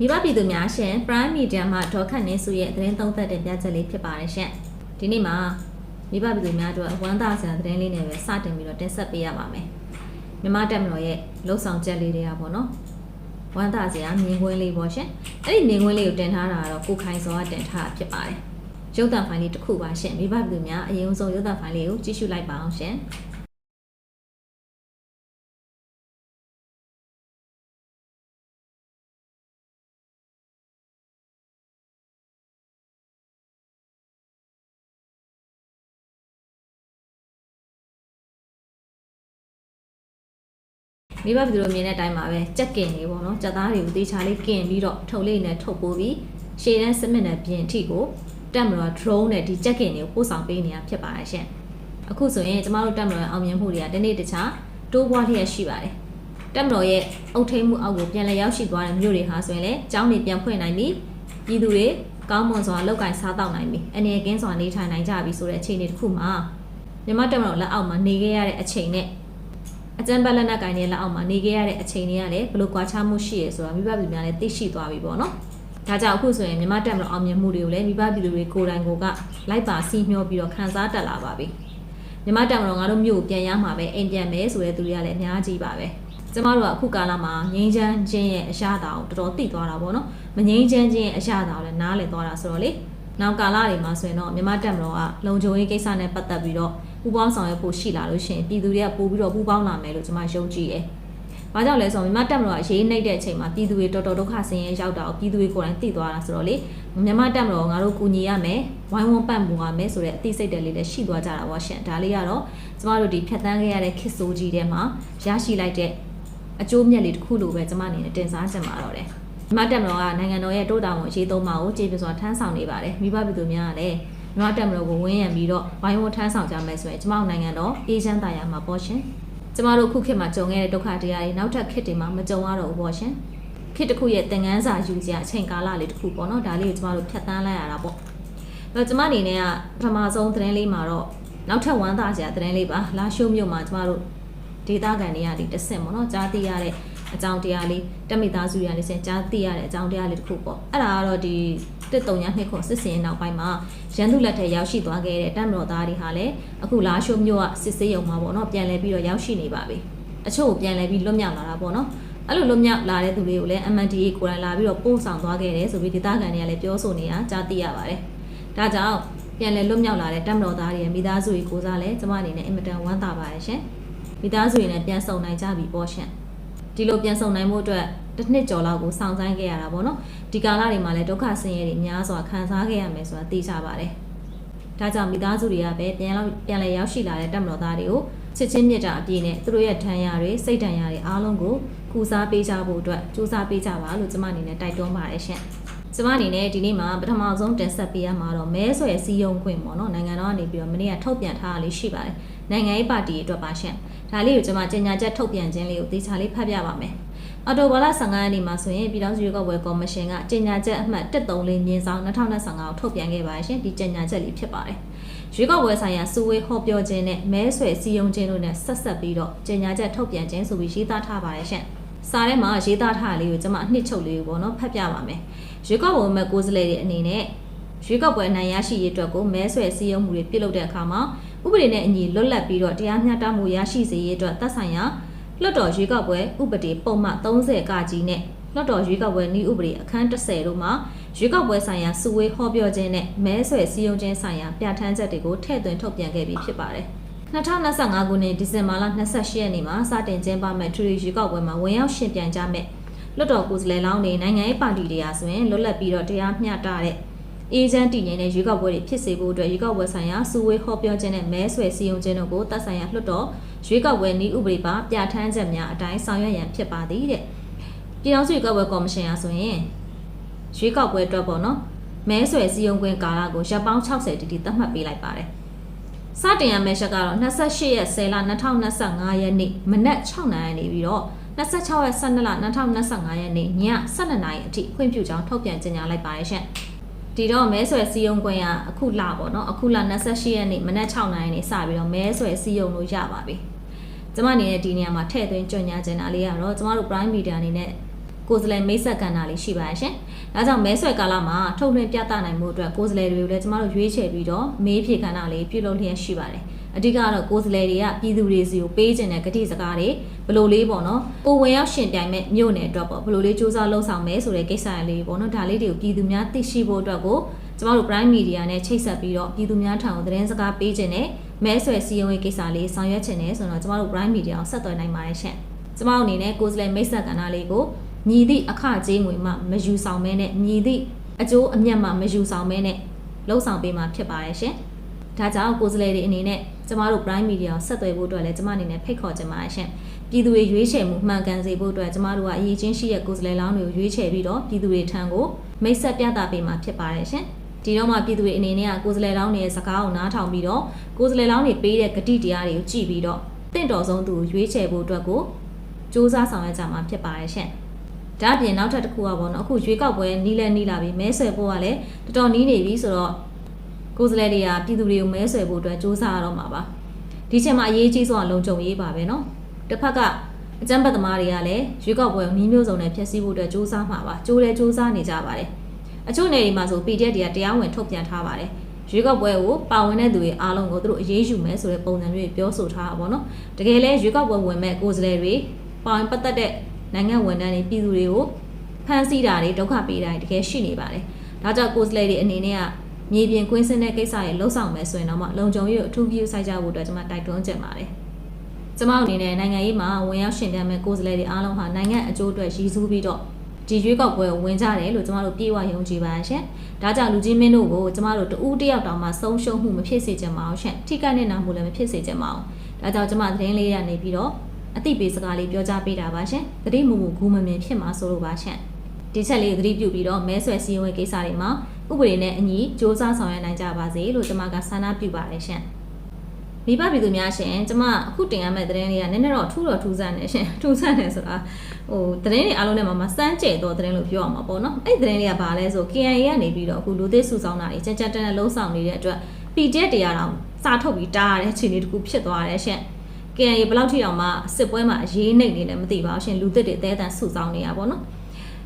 မိဘပြည်သူများရှင် Prime Media မှာဒေါက်ခတ်နေစုရဲ့သတင်းသုံးသပ်တင်ပြချက်လေးဖြစ်ပါတယ်ရှင်ဒီနေ့မှာမိဘပြည်သူများအတွက်ဝမ်းသာစရာသတင်းလေးနဲ့ပဲစတင်ပြီးတော့တင်ဆက်ပေးရပါမယ်မြမတက်မတော်ရဲ့လှုပ်ဆောင်ချက်လေးတွေကပေါ့နော်ဝမ်းသာစရာမြင်ကွင်းလေးပေါ့ရှင်အဲ့ဒီမြင်ကွင်းလေးကိုတင်ထားတာကတော့ကိုခိုင်စောကတင်ထားတာဖြစ်ပါတယ်ရုပ်သံဖိုင်လေးတစ်ခုပါရှင်မိဘပြည်သူများအရင်ဆုံးရုပ်သံဖိုင်လေးကိုကြည့်ရှုလိုက်ပါအောင်ရှင် မိဘပြည်သူတို့မြင်တဲ့အတိုင်းပါပဲကြက်ကင်နေပေါ့နော်ကြက်သားတွေကိုတေချာလေးကင်ပြီးတော့ထုတ်လေးနဲ့ထုတ်ပိုးပြီးရှေ့တန်းစမစ်နဲ့ပြင်အထိကိုတက်မတော် drone နဲ့ဒီကြက်ကင်တွေကိုပို့ဆောင်ပေးနေတာဖြစ်ပါတယ်ရှင်အခုဆိုရင်ကျမတို့တက်မတော်ရဲ့အောင်မြင်မှုတွေကတနေ့တခြားတိုးပွားလျက်ရှိပါတယ်တက်မတော်ရဲ့အုတ်ထိန်မှုအောက်ကိုပြန်လည်ရောက်ရှိသွားတဲ့မြို့တွေဟာဆိုရင်လည်းကျောင်းတွေပြန်ဖွင့်နိုင်ပြီပြည်သူတွေကောင်းမွန်စွာလောက်ကင်စားတောက်နိုင်ပြီအနေကင်းစွာနေထိုင်နိုင်ကြပြီဆိုတဲ့အခြေအနေတစ်ခုမှာမြန်မာတက်မတော်လက်အောက်မှာနေခဲ့ရတဲ့အချိန်နဲ့ အကျံပတ်လက်နက်ကင်တဲ့လက်အောက်မှာနေခဲ့ရတဲ့အချိန်တွေကလည်းဘယ်လိုကွာခြားမှုရှိရဲဆိုတာမိဘပြည်သူများလည်းသိရှိသွားပြီပေါ့နော်။ဒါကြောင့်အခုဆိုရင်မြန်မာတက်မလို့အောင်မြင်မှုတွေကိုလည်းမိဘပြည်သူတွေကိုယ်တိုင်ကိုယ်ကလိုက်ပါစီးမျှောပြီးတော့ခန်းစားတက်လာပါပြီ။မြန်မာတက်မလို့ငါတို့မြို့ကိုပြန်ရမှာပဲအိမ်ပြန်မယ်ဆိုတဲ့သူတွေကလည်းအများကြီးပါပဲ။ကျမတို့ကအခုကာလမှာငိမ့်ချမ်းခြင်းရဲ့အရာတာကိုတော်တော်သိသွားတာပေါ့နော်။မငိမ့်ချမ်းခြင်းရဲ့အရာတာကိုလည်းနားလည်သွားတာဆိုတော့လေ နောက်ကာလတွေမှာဆိုရင်တော့မြန်မာတက်မလို့ကလုံခြုံရေးကိစ္စနဲ့ပတ်သက်ပြီးတော့ပူပေါင်းဆောင်ရွက်ဖို့ရှိလာလို့ရှိရင်ပြည်သူတွေကပို့ပြီးတော့ပူပေါင်းလာမယ်လို့ကျွန်မယုံကြည်တယ်။ဘာကြောင့်လဲဆိုတော့မြန်မာတက်မတော်ကရေးနှိပ်တဲ့အချိန်မှာပြည်သူတွေတော်တော်ဒုက္ခဆင်းရဲရောက်တာကိုပြည်သူတွေကိုယ်တိုင်သိသွားတာဆိုတော့လေမြန်မာတက်မတော်ကငါတို့ကူညီရမယ်ဝိုင်းဝန်းပတ်မှုရမယ်ဆိုတဲ့အသိစိတ်တွေလေးလည်းရှိသွားကြတာပေါ့ရှင်။ဒါလေးကတော့ကျမတို့ဒီဖြတ်တန်းခဲ့ရတဲ့ခစ်ဆိုးကြီးထဲမှာရရှိလိုက်တဲ့အကျိုးမြတ်လေးတစ်ခုလိုပဲကျမအနေနဲ့တင်စားချင်ပါတော့တယ်။ မြန်မာတက်မတော်ကနိုင်ငံတော်ရဲ့တိုးတောင်ကိုရေးသုံးပါကိုကြည်ပြစွာထမ်းဆောင်နေပါတယ်။မိဘပြည်သူများကလည်းမြန်မာတက်မတော်ကိုဝင်းရံပြီးတော့ဝိုင်းဝန်းထမ်းဆောင်ကြမယ်ဆိုရင်ကျမတို့နိုင်ငံတော်အေးချမ်းသာရမှာပေါ့ရှင်။ကျမတို့ခုခေတ်မှာကြုံခဲ့တဲ့ဒုက္ခတရားတွေနောက်ထပ်ခေတ်တွေမှာမကြုံရတော့ဘူးပေါ့ရှင်။ခေတ်တစ်ခုရဲ့သင်ခန်းစာယူစရာအချိန်ကာလလေးတစ်ခုပေါ့နော်ဒါလေးကိုကျမတို့ဖြတ်သန်းလိုက်ရတာပေါ့။အဲ့တော့ကျမအနေနဲ့ကပထမဆုံးသတင်းလေးမှာတော့နောက်ထပ်ဝမ်းသာစရာသတင်းလေးပါလာရှိုးမြို့မှာကျမတို့ဒေတာကန်တွေကဒီတစ်ဆင့်ပေါ့နော်ကြားသိရတဲ့ အကြောင်းတရားလေးတက်မိသားစုရနေစင်ကြားသိရတဲ့အကြောင်းတရားလေးတစ်ခုပေါ့အဲ့ဒါကတော့ဒီတစ်တုံညာနှစ်ခုစစ်စင်နောက်ပိုင်းမှာရန်သူလက်ထက်ရောက်ရှိသွားခဲ့တဲ့တပ်မတော်သားတွေဟာလည်းအခုလာရှိုးမြို့ကစစ်စေးရုံမှာပေါ့နော်ပြန်လဲပြီးတော့ရောက်ရှိနေပါပြီအချို့ကိုပြန်လဲပြီးလွတ်မြောက်လာတာပေါ့နော်အဲ့လိုလွတ်မြောက်လာတဲ့သူတွေကိုလည်း MNDA ကိုယ်တိုင်လာပြီးတော့ပို့ဆောင်သွားခဲ့တယ်ဆိုပြီးဒေသခံတွေကလည်းပြောဆိုနေတာကြားသိရပါတယ်ဒါကြောင့်ပြန်လဲလွတ်မြောက်လာတဲ့တပ်မတော်သားတွေရဲ့မိသားစုတွေကိုစားလဲကျမအနေနဲ့အင်မတန်ဝမ်းသာပါတယ်ရှင်မိသားစုတွေနဲ့ပြန်ဆုံနိုင်ကြပြီပေါ့ရှင် ဒီလိုပြန်ဆုံနိုင်မှုအတွက်တစ်နှစ်ကျော်လောက်ကိုစောင့်ဆိုင်းခဲ့ရတာပေါ့နော်ဒီကာလတွေမှာလည်းဒုက္ခဆင်းရဲတွေများစွာခံစားခဲ့ရမယ်ဆိုတာသိကြပါတယ်ဒါကြောင့်မိသားစုတွေကပဲပြန်လောက်ပြန်လဲရောက်ရှိလာတဲ့တက်မတော်သားတွေကိုချစ်ချင်းမြတ်တာအပြည့်နဲ့သူတို့ရဲ့ထမ်းရတွေစိတ်တန်ရတွေအားလုံးကိုကုစားပေးကြဖို့အတွက်စူးစမ်းပေးကြပါလို့ကျမအနေနဲ့တိုက်တွန်းပါတယ်ရှင်ကျမအနေနဲ့ဒီနေ့မှာပထမဆုံးတင်ဆက်ပေးရမှာတော့မဲဆွယ်စည်းရုံးခွင့်ပေါ့နော်နိုင်ငံတော်ကနေပြီးတော့မနေ့ကထုတ်ပြန်ထားတာလေးရှိပါတယ် နိုင်ငံရေးပါတီအတွက်ပါရှင်ဒါလေးကိုကျွန်မကြေညာချက်ထုတ်ပြန်ခြင်းလေးကိုသေချာလေးဖတ်ပြပါမယ်အော်တိုဘာလ15ရက်နေ့မှာဆိုရင်ပြည်ထောင်စုရွေးကောက်ပွဲကော်မရှင်ကကြေညာချက်အမှတ်134မြင်းဆောင်2025ကိုထုတ်ပြန်ခဲ့ပါတယ်ရှင်ဒီကြေညာချက်လေးဖြစ်ပါတယ်ရွေးကောက်ပွဲဆိုင်ရာစုဝေးဟောပြောခြင်းနဲ့မဲဆွယ်စည်းရုံးခြင်းတို့နဲ့ဆက်ဆက်ပြီးတော့ကြေညာချက်ထုတ်ပြန်ခြင်းဆိုပြီးရေးသားထားပါတယ်ရှင်စာထဲမှာရေးသားထားတာလေးကိုကျွန်မအနှစ်ချုပ်လေးကိုပေါ့နော်ဖတ်ပြပါမယ်ရွေးကောက်ပွဲမဲ့ကိုယ်စားလှယ်တွေအနေနဲ့ရွေးကောက်ပွဲအနိုင်ရရှိရေးအတွက်ကိုမဲဆွယ်စည်းရုံးမှုတွေပြုလုပ်တဲ့အခါမှာ ဥပဒေနဲ့အညီလွတ်လပ်ပြီးတော့တရားမျှတမှုရရှိစေရေးအတွက်သက်ဆိုင်ရာလွှတ်တော်ရွေးကောက်ပွဲဥပဒေပုံမှန်30ကကြီးနဲ့လွှတ်တော်ရွေးကောက်ပွဲနည်းဥပဒေအခန်း30တို့မှာရွေးကောက်ပွဲဆိုင်ရာစုဝေးဟောပြောခြင်းနဲ့မဲဆွယ်စည်းရုံးခြင်းဆိုင်ရာပြဋ္ဌာန်းချက်တွေကိုထည့်သွင်းထုတ်ပြန်ခဲ့ပြီးဖြစ်ပါတယ်2025ခုနှစ်ဒီဇင်ဘာလ28ရက်နေ့မှာစတင်ကျင်းပမဲ့ထူရီရွေးကောက်ပွဲမှာဝင်ရောက်ရှင်ပြိုင်ကြမဲ့လွှတ်တော်ကိုယ်စားလှယ်လောင်းတွေနိုင်ငံရေးပါတီတွေအားဆိုရင်လွတ်လပ်ပြီးတော့တရားမျှတတဲ့ အေဂျင့်တည်ငြိမ်တဲ့ရွေးကောက်ပွဲတွေဖြစ်စေဖို့အတွက်ရွေးကောက်ပွဲဆိုင်ရာစုဝေးဟောပြောခြင်းနဲ့မဲဆွယ်စည်းရုံးခြင်းတို့ကိုတပ်ဆိုင်ရာလွှတ်တော်ရွေးကောက်ပွဲနည်းဥပဒေပါပြဋ္ဌာန်းချက်များအတိုင်းဆောင်ရွက်ရန်ဖြစ်ပါသည်တဲ့ပြည်ထောင်စုရွေးကောက်ပွဲကော်မရှင်အားဆိုရင်ရွေးကောက်ပွဲအတွက်ပေါ့နော်မဲဆွယ်စည်းရုံးခွင့်ကာလကိုရပ်ပေါင်း60တီတီသတ်မှတ်ပေးလိုက်ပါတယ်စတင်ရမယ့်ချက်ကတော့28ရက်10လ2025ရက်နေ့မနက်6နာရီနေပြီးတော့26ရက်12လ2025ရက်နေ့ည12နာရီအထိခွင့်ပြုကြောင်းထုတ်ပြန်ကြေညာလိုက်ပါတယ်ရှင်။ ဒီတော့မဲဆွယ်စီယုံခွင့်ကအခုလပေါ့နော်အခုလ28ရက်နေ့မနက်6နာရီနေစပြီးတော့မဲဆွယ်စီယုံလို့ရပါပြီ။ကျမအနေနဲ့ဒီနေရာမှာထည့်သွင်းကြေညာချင်တာလေးကတော့ကျမတို့ Prime Media အနေနဲ့ကိုယ်စားလှယ်မိတ်ဆက်ကဏ္ဍလေးရှိပါရဲ့ရှင်။ဒါကြောင့်မဲဆွယ်ကာလမှာထုတ်လွှင့်ပြသနိုင်မှုအတွက်ကိုယ်စားလှယ်တွေကိုလည်းကျမတို့ရွေးချယ်ပြီးတော့မေးဖြေကဏ္ဍလေးပြုလုပ်လျက်ရှိပါတယ်။ အဓိကတော့ကိုယ်စားလှယ်တွေကပြည်သူတွေစီကိုပေးခြင်းတဲ့ကတိစကားတွေဘယ်လိုလေးပေါ့နော်။ကိုဝင်ရောက်ရှင်ပြိုင်မဲ့မြို့နယ်အတွက်ပေါ့ဘယ်လိုလေးစူးစမ်းလှုပ်ဆောင်မဲဆိုတဲ့ကိစ္စလေးပေါ့နော်။ဒါလေးတွေကိုပြည်သူများသိရှိဖို့အတွက်ကိုကျမတို့ Prime Media နဲ့ချိတ်ဆက်ပြီးတော့ပြည်သူများထံကိုသတင်းစကားပေးခြင်းနဲ့မဲဆွယ်စည်းရုံးရေးကိစ္စလေးဆောင်ရွက်ခြင်းနဲ့ဆိုတော့ကျမတို့ Prime Media ကိုဆက်သွယ်နိုင်ပါတယ်ရှင်။ကျမတို့အနေနဲ့ကိုယ်စားလှယ်မိတ်ဆက်ကဏ္ဍလေးကိုမြည်သည့်အခကြေးငွေမှမယူဆောင်မဲနဲ့မြည်သည့်အကျိုးအမြတ်မှမယူဆောင်မဲနဲ့လှုပ်ဆောင်ပေးမှာဖြစ်ပါတယ်ရှင်။ဒါကြောင့်ကိုယ်စားလှယ်တွေအနေနဲ့ ကျမတို့ Prime Media ကိုဆက်သွယ်ဖို့အတွက်လည်းကျမအနေနဲ့ဖိတ်ခေါ်ချင်ပါတယ်ရှင်။ပြည်သူတွေရွေးချယ်မှုမှန်ကန်စေဖို့အတွက်ကျမတို့ကအရေးချင်းရှိတဲ့ကိုယ်စားလှယ်လောင်းတွေကိုရွေးချယ်ပြီးတော့ပြည်သူတွေထံကိုမိတ်ဆက်ပြသပေးမှာဖြစ်ပါတယ်ရှင်။ဒီတော့မှပြည်သူတွေအနေနဲ့ကကိုယ်စားလှယ်လောင်းတွေရဲ့စကားကိုနားထောင်ပြီးတော့ကိုယ်စားလှယ်လောင်းတွေပေးတဲ့ဂတိတရားတွေကိုကြည့်ပြီးတော့တင့်တော်ဆုံးသူကိုရွေးချယ်ဖို့အတွက်ကိုစူးစမ်းဆောင်ရွက်ကြမှာဖြစ်ပါတယ်ရှင်။ဒါအပြင်နောက်ထပ်တစ်ခုကပေါ့နော်အခုရွေးကောက်ပွဲနီးလဲနီးလာပြီမဲဆွယ်ဖို့ကလည်းတော်တော်နီးနေပြီဆိုတော့ ကိုယ်စားလှယ်တွေကပြည်သူတွေကိုမဲဆွယ်ဖို့အတွက်စူးစမ်းရတော့မှာပါ။ဒီချိန်မှာအရေးကြီးဆုံးကလုံခြုံရေးပါပဲနော်။တစ်ဖက်ကအကြမ်းဖက်သမားတွေကလည်းရွေးကောက်ပွဲကိုနှီးမျိုးစုံနဲ့ဖျက်ဆီးဖို့အတွက်စူးစမ်းမှာပါ။ကြိုးလဲစူးစမ်းနေကြပါတယ်။အချို့နေတွေမှာဆို PDF တွေကတရားဝင်ထုတ်ပြန်ထားပါတယ်။ရွေးကောက်ပွဲကိုပါဝင်တဲ့သူတွေအားလုံးကိုသူတို့အရေးယူမယ်ဆိုတဲ့ပုံစံမျိုးပြောဆိုထားတာပေါ့နော်။တကယ်လဲရွေးကောက်ပွဲဝင်မဲ့ကိုယ်စားလှယ်တွေပါဝင်ပတ်သက်တဲ့နိုင်ငံဝန်ထမ်းတွေပြည်သူတွေကိုဖမ်းဆီးတာတွေဒုက္ခပေးတာတွေတကယ်ရှိနေပါတယ်။ဒါကြောင့်ကိုယ်စားလှယ်တွေအနေနဲ့က မြေပြင်ကွင်းစင်းတဲ့ကိစ္စတွေလှုပ်ဆောင်မယ်ဆိုရင်တော့မှလုံခြုံရေးကိုအထူးပြုစိုက်ကြဖို့အတွက်ကျွန်မတိုက်တွန်းချင်ပါတယ်။ကျွန်မအနေနဲ့နိုင်ငံရေးမှာဝင်ရောက်ရှင်ပြမဲ့ကိုယ်စားလှယ်တွေအားလုံးဟာနိုင်ငံအကျိုးအတွက်ရည်စူးပြီးတော့ဒီရွေးကောက်ပွဲကိုဝင်ကြတယ်လို့ကျမတို့ပြေဝယုံကြည်ပါရှင်။ဒါကြောင့်လူကြီးမင်းတို့ကိုကျမတို့တဦးတယောက်တောင်မှဆုံးရှုံးမှုမဖြစ်စေချင်ပါဘူးရှင်။ထိခိုက်နေတာမှုလည်းမဖြစ်စေချင်ပါဘူး။ဒါကြောင့်ကျမသတင်းလေးရနေပြီးတော့အသိပေးစကားလေးပြောကြားပေးတာပါရှင်။တတိမူမူဂူမမြင်ဖြစ်မှာဆိုလို့ပါရှင်။ဒီချက်လေးသတိပြုပြီးတော့မဲဆွယ်စည်းဝေးကိစ္စတွေမှာ ဥပဒေနဲ့အညီစ조사ဆောင်ရွက်နိုင်ကြပါစေလို့ကျမကဆန္ဒပြုပါတယ်ရှင်။မိဘပြည်သူများရှင်ကျမအခုတင်ရမယ့်သတင်းလေးကနည်းနည်းတော့ထူးတော့ထူးဆန်းနေရှင်ထူးဆန်းနေဆိုတာဟိုသတင်းတွေအားလုံးထဲမှာမစမ်းကြဲတော့သတင်းလို့ပြောအောင်ပါပေါ့နော်အဲ့သတင်းလေးကဘာလဲဆို KIA ကနေပြီးတော့အခုလူသစ်စုဆောင်တာတွေကြက်ကြက်တန်းတန်းလုံးဆောင်နေတဲ့အတွက် PDF တရားတော်စာထုတ်ပြီးတားရတဲ့အခြေအနေတခုဖြစ်သွားတယ်ရှင် KIA ဘယ်လောက်ထိအောင်မှစစ်ပွဲမှာအရေးနှိမ့်နေလဲမသိပါဘူးရှင်လူသစ်တွေအသေးအတန်စုဆောင်နေတာပေါ့နော်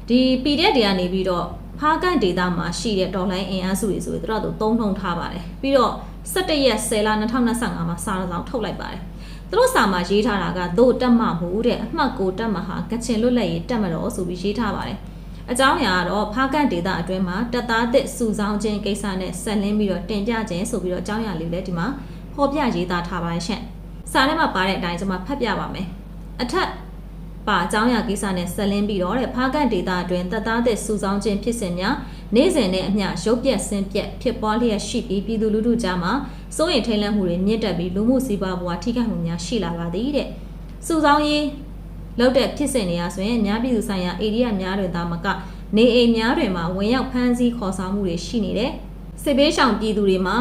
ဒီ PDF တွေကနေပြီးတော့ ဖားကန်ဒေတာမှာရှိတဲ့ဒေါ်လာအင်အားစုတွေဆိုရင်တို့တော့သုံးထုံထားပါတယ်ပြီးတော့17ရက်10လ2025မှာစာဆောင်ထုတ်လိုက်ပါတယ်သူတို့စာမှာရေးထားတာကသို့တက်မှမဟုတ်တဲ့အမှတ်ကိုတက်မှဟာကချင်လွတ်လပ်ရေးတက်မတော်ဆိုပြီးရေးထားပါတယ်အကြောင်းအရာကတော့ဖားကန်ဒေတာအတွင်းမှာတက်သားသစ်စုဆောင်ခြင်းကိစ္စနဲ့ဆက်လင်းပြီးတော့တင်ပြခြင်းဆိုပြီးတော့အကြောင်းအရာလေးလည်းဒီမှာဖော်ပြရေးသားထားပါတယ်ရှင့်စာထဲမှာပါတဲ့အတိုင်းကျွန်မဖတ်ပြပါမယ်အထက် ပါအကြောင်းအရာကိစ္စနဲ့ဆက်လင်းပြီးတော့တဲ့ဖားကန်ဒေတာအတွင်းတပ်သားသစ်စုဆောင်ခြင်းဖြစ်စဉ်များနေ့စဉ်နဲ့အမျှရုပ်ပြက်ဆင်းပြက်ဖြစ်ပွားလျက်ရှိပြီးပြည်သူလူထုကြားမှာစိုးရိမ်ထိတ်လန့်မှုတွေမြင့်တက်ပြီးလူမှုစီးပွားဘဝထိခိုက်မှုများရှိလာပါသည်တဲ့စုဆောင်ရေးလောက်တဲ့ဖြစ်စဉ်တွေအဆိုရင်အများပြည်သူဆိုင်ရာဧရိယာများတွင်သာမကနေအိမ်များတွင်မှဝင်ရောက်ဖမ်းဆီးခေါ်ဆောင်မှုတွေရှိနေတယ်စစ်ဘေးရှောင်ပြည်သူတွေမှာ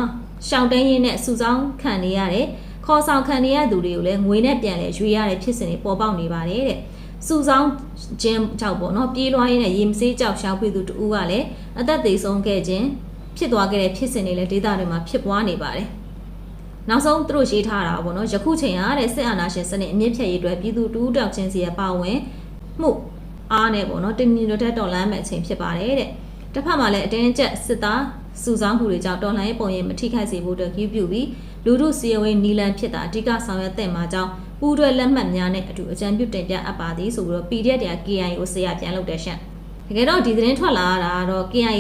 ရှောင်တန်းရင်းနဲ့စုဆောင်ခံနေရတယ်ခေါ်ဆောင်ခံနေရသူတွေကိုလည်းငွေနဲ့ပြန်လဲရွေးရတဲ့ဖြစ်စဉ်တွေပေါ်ပေါက်နေပါတယ်တဲ့ စုဆောင်ခြင်းကြောက်ပေါ့နော်ပြေးလွှားရင်းနဲ့ရေမစေးကြောက်ရှောက်ပြီးသူတူကလည်းအသက်သေဆုံးခဲ့ခြင်းဖြစ်သွားခဲ့တဲ့ဖြစ်စဉ်တွေလည်းဒေသတွေမှာဖြစ်ပွားနေပါတယ်နောက်ဆုံးသူတို့ရေးထားတာပေါ့နော်ယခုချိန်ဟာတဲ့စစ်အာဏာရှင်စနစ်အမြင့်ဖြတ်ရေးအတွက်ပြည်သူတူးတောက်ခြင်းစီရဲ့ပါဝင်မှုအားနဲ့ပေါ့နော်တင်းညီတို့တဲ့တော်လန်းမဲ့အချိန်ဖြစ်ပါတယ်တဲ့တစ်ဖက်မှာလည်းအတင်းကျပ်စစ်သားစုဆောင်းမှုတွေကြောင့်တော်လှန်ရေးပုံရိပ်မထိခိုက်စေဖို့အတွက်ကြီးပြုပြီးလူမှုစီယဝေးနီလန်ဖြစ်တာအဓိကဆောင်ရွက်တဲ့မှာကြောင့် ပူးတွဲလက်မှတ်များနဲ့အတူအကြံပြုတင်ပြအပ်ပါသည်ဆိုပြီးတော့ PDF တရား KIA ကိုဆရာပြန်လုပ်တဲ့ရှင့်တကယ်တော့ဒီသတင်းထွက်လာတာကတော့ KIA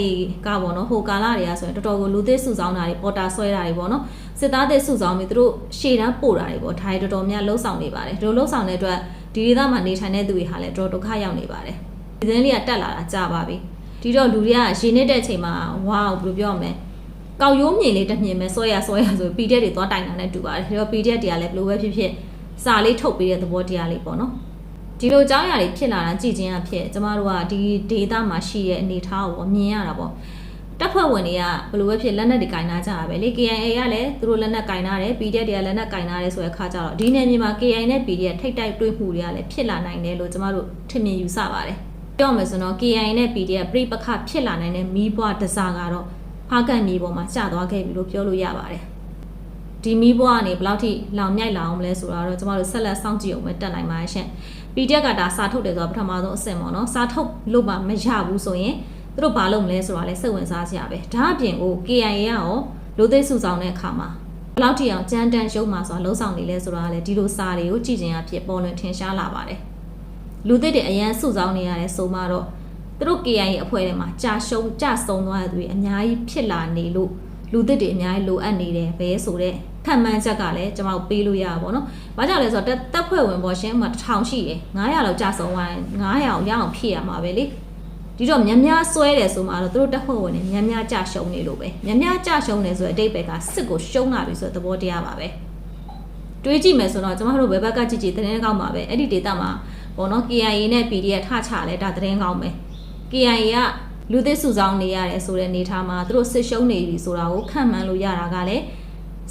ကပေါ့နော်ဟိုကာလာတွေကဆိုရင်တော်တော်ကိုလူသစ်စုဆောင်းတာတွေပေါ်တာဆွဲတာတွေပေါ့နော်စစ်သားသစ်စုဆောင်းပြီးသူတို့ရှေ့တန်းပို့တာတွေပေါ့ဒါတွေတော်တော်များလှုပ်ဆောင်နေပါတယ်ဒီလိုလှုပ်ဆောင်တဲ့အတွက်ဒီဒေသမှာနေထိုင်တဲ့သူတွေဟာလည်းတော်တော်ဒုက္ခရောက်နေပါတယ်ဒီသတင်းလေးကတက်လာတာကြာပါပြီဒီတော့လူတွေကရေနစ်တဲ့အချိန်မှာဝါဘယ်လိုပြောမလဲကောက်ရိုးမြင်လေးတစ်မြင်ပဲဆွဲရဆွဲရဆို PDF တွေသွားတိုင်တာနဲ့တူပါတယ်ဒီတော့ PDF တွေကလည်းဘယ်လိုပဲဖြစ်ဖြစ် စာလေးထုတ်ပေးတဲ့သဘောတရားလေးပေါ့နော်ဒီလိုကြောင်းရာတွေဖြစ်လာတာကြည်ချင်းအဖြစ်ကျမတို့ကဒီဒေတာမှာရှိတဲ့အနေအထားကိုမြင်ရတာပေါ့တပ်ဖွဲ့ဝင်တွေကဘယ်လိုပဲဖြစ်လက်နက်တွေကင်နာကြတာပဲလေ KIA ကလည်းသူတို့လက်နက်ကင်နာတယ် PDF တွေကလက်နက်ကင်နာတယ်ဆိုတဲ့အခါကျတော့ဒီနယ်မြေမှာ KIA နဲ့ PDF ထိတ်တိုက်တွေ့မှုတွေကလည်းဖြစ်လာနိုင်တယ်လို့ကျမတို့ထင်မြင်ယူဆပါတယ်ပြောမယ်ဆိုတော့ KIA နဲ့ PDF ပြိပခဖြစ်လာနိုင်တဲ့မီးပွားတစားကတော့ဖားကန်မြေပေါ်မှာကျသွားခဲ့ပြီလို့ပြောလို့ရပါတယ် ဒီမီးပွားကနေဘယ်လောက်ထိလောင်မြိုက်လာအောင်မလဲဆိုတာတော့ကျမတို့ဆက်လက်စောင့်ကြည့်အောင်ပဲတက်နိုင်ပါရှင် PDF ကဒါစာထုတ်တယ်ဆိုတော့ပထမဆုံးအဆင့်ပေါ့နော်စာထုတ်လို့မှမရဘူးဆိုရင်သူတို့ဘာလုပ်မလဲဆိုတာလဲစိတ်ဝင်စားစရာပဲဒါအပြင်ကို KIA ကရောလူသိစုဆောင်တဲ့အခါမှာဘယ်လောက်ထိအောင်ကြမ်းတမ်းရှုံးမှာဆိုတာလုံးဆောင်နေလဲဆိုတာကလည်းဒီလိုစာတွေကိုကြည့်ချင်ရဖြစ်ပေါ်လွင်ထင်ရှားလာပါတယ်လူသိတဲ့အရန်စုဆောင်နေရတယ်ဆိုမှတော့သူတို့ KIA အဖွဲ့ထဲမှာကြာရှုံးကြာဆုံးသွားတဲ့သူတွေအများကြီးဖြစ်လာနေလို့လူသစ်တွေအများကြီးလိုအပ်နေတယ်ပဲဆိုတော့ ခံမှန်းချက်ကလည်းကျွန်တော်ပေးလို့ရပါဘောနော်။ဘာကြောင့်လဲဆိုတော့တက်ဖွဲ့ဝင်ပေါ်ရှင်းမှာ1000ရှိတယ်900လောက်ကြာဆုံးသွားရင်900ရအောင်ဖြည့်ရမှာပဲလေ။ဒီတော့မြများဆွဲတယ်ဆိုမှတော့သူတို့တက်ဖွဲ့ဝင်တွေမြများကြာရှုံးနေလို့ပဲ။မြများကြာရှုံးနေဆိုတဲ့အတိတ်ပဲကစစ်ကိုရှုံးလာပြီဆိုတဲ့သဘောတရားပါပဲ။တွေးကြည့်မယ်ဆိုတော့ကျမတို့ဘယ်ဘက်ကကြည့်ကြည့်သတင်းကောင်းပါပဲ။အဲ့ဒီဒေတာမှာပေါ့နော် KIA နဲ့ PDF ထချလဲဒါသတင်းကောင်းပဲ။ KIA ကလူသစ်စုဆောင်နေရတယ်ဆိုတဲ့အနေထားမှာသူတို့စစ်ရှုံးနေပြီဆိုတာကိုခံမှန်းလို့ရတာကလည်း